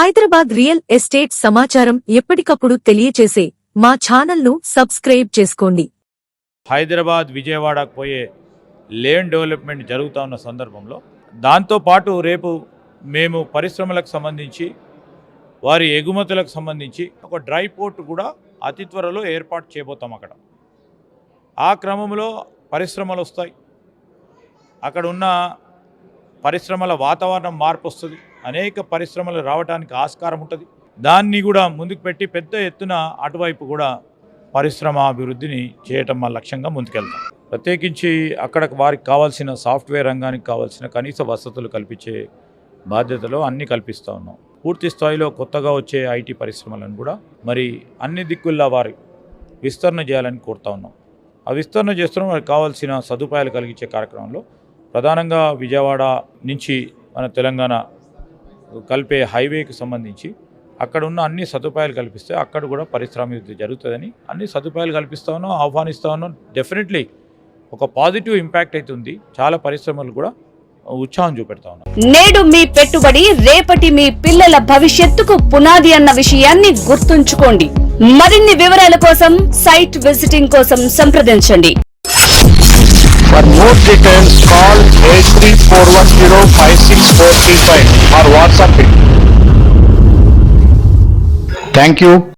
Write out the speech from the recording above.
Hyderabad real estate సమాచారం ఎప్పటికప్పుడు తెలియచేసే మా ఛానల్ను సబ్స్క్రైబ్ చేసుకోండి. హైదరాబాద్ విజయవాడకు పోయే లేన్ డెవలప్మెంట్ జరుగుతూ ఉన్న సందర్భంలో దాంతోపాటు రేపు మేము పరిశ్రమలకు సంబంధించి వారి ఎగుమతులకు సంబంధించి ఒక డ్రై పోర్ట్ కూడా అతి త్వరలో ఏర్పాటు చేయబోతాం అక్కడ. ఆ క్రమంలో పరిశ్రమలు వస్తాయి. అక్కడ ఉన్న పరిశ్రమల వాతావరణం మార్పు వస్తుంది అనేక పరిశ్రమలు రావడానికి ఆస్కారం ఉంటుంది. దాన్ని కూడా ముందుకు పెట్టి పెద్ద ఎత్తున అటువైపు కూడా పరిశ్రమ అభివృద్ధిని చేయటం మా లక్ష్యంగా ముందుకెళ్తాం. ప్రత్యేకించి అక్కడ వారికి కావాల్సిన సాఫ్ట్వేర్ రంగానికి కావాల్సిన కనీస వసతులు కల్పించే బాధ్యతలో అన్నీ కల్పిస్తూ ఉన్నాం. పూర్తి స్థాయిలో కొత్తగా వచ్చే ఐటీ పరిశ్రమలను కూడా మరి అన్ని దిక్కుల్లా వారి విస్తరణ చేయాలని కోరుతా ఉన్నాం. ఆ విస్తరణ చేస్తున్నాం వారికి కావాల్సిన సదుపాయాలు కలిగించే కార్యక్రమంలో ప్రధానంగా విజయవాడ నుంచి మన తెలంగాణ కలిపే హైవేకి సంబంధించి అక్కడ ఉన్న అన్ని సదుపాయాలు కల్పిస్తే అక్కడ కూడా పరిశ్రమాభివృద్ధి జరుగుతుందని అన్ని సదుపాయాలు కల్పిస్తా ఉన్నాం ఆహ్వానిస్తా ఉన్నాం. డెఫినెట్లీ ఒక పాజిటివ్ ఇంపాక్ట్ అయితే ఉంది. చాలా పరిశ్రమలు కూడా ఉత్సాహం చూపెడతా ఉన్నాం. నేడు మీ పెట్టుబడి రేపటి మీ పిల్లల భవిష్యత్తుకు పునాది అన్న విషయాన్ని గుర్తుంచుకోండి. మరిన్ని వివరాల కోసం సైట్ విజిటింగ్ కోసం సంప్రదించండి. More details, call 8341056435 or WhatsApp it. Thank you.